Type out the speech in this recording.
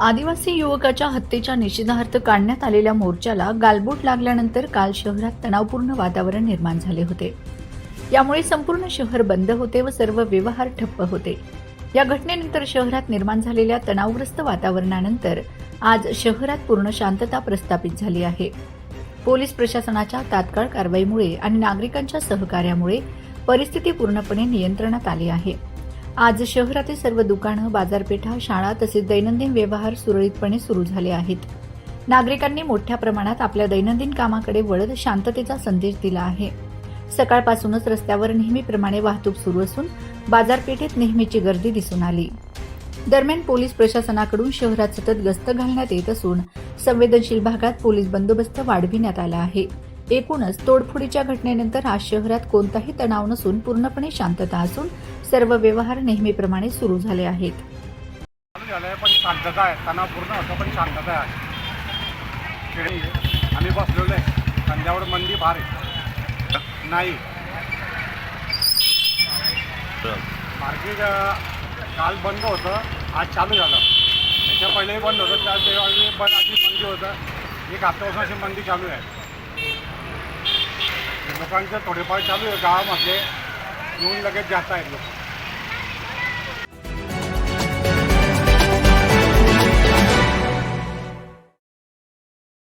आदिवासी युवकाच्या हत्येच्या निषेधार्थ काढण्यात आलेल्या मोर्चाला गालबोट लागल्यानंतर काल शहरात तणावपूर्ण वातावरण निर्माण झाले होते. यामुळे संपूर्ण शहर बंद होते व सर्व व्यवहार ठप्प होते. या घटनेनंतर शहरात निर्माण झालेल्या तणावग्रस्त वातावरणानंतर आज शहरात पूर्ण शांतता प्रस्थापित झाली आहे. पोलीस प्रशासनाच्या तात्काळ कारवाईमुळे आणि नागरिकांच्या सहकार्यामुळे परिस्थिती पूर्णपणे नियंत्रणात आली आहे. आज शहरातील सर्व दुकानं बाजारपेठा शाळा तसेच दैनंदिन व्यवहार सुरळीतपणे सुरू झाले आहेत. नागरिकांनी मोठ्या प्रमाणात आपल्या दैनंदिन कामाकडे वळत शांततेचा संदेश दिला आहे. सकाळपासूनच रस्त्यावर नेहमीप्रमाणे वाहतूक सुरू असून बाजारपेठेत नेहमीची गर्दी दिसून आली. दरम्यान पोलीस प्रशासनाकडून शहरात सतत गस्त घालण्यात येत असून संवेदनशील भागात पोलीस बंदोबस्त वाढविण्यात आला आहे. एकूणच तोडफोडीच्या घटनेनंतर आज शहरात कोणताही तणाव नसून पूर्णपणे शांतता असून सर्व व्यवहार नेहमीप्रमाणे सुरू झाले आहेत. पण शांतता आहे. तणावपूर्ण असं पण शांतता आहे. आम्ही बसलेलो आहे. संध्यावर मंदी फार आहे. नाही. मार्केट काल बंद होतं. आज चालू झालं. त्याच्या पहिलेही बंद होतं. त्या त्यावेळी बंद आधी मंदी होतं. एक हप्त्यापासून अशी मंदी चालू आहे. लोकांचं थोडेफार चालू आहे गावामध्ये. येऊन लगेच जात आहेत लोक.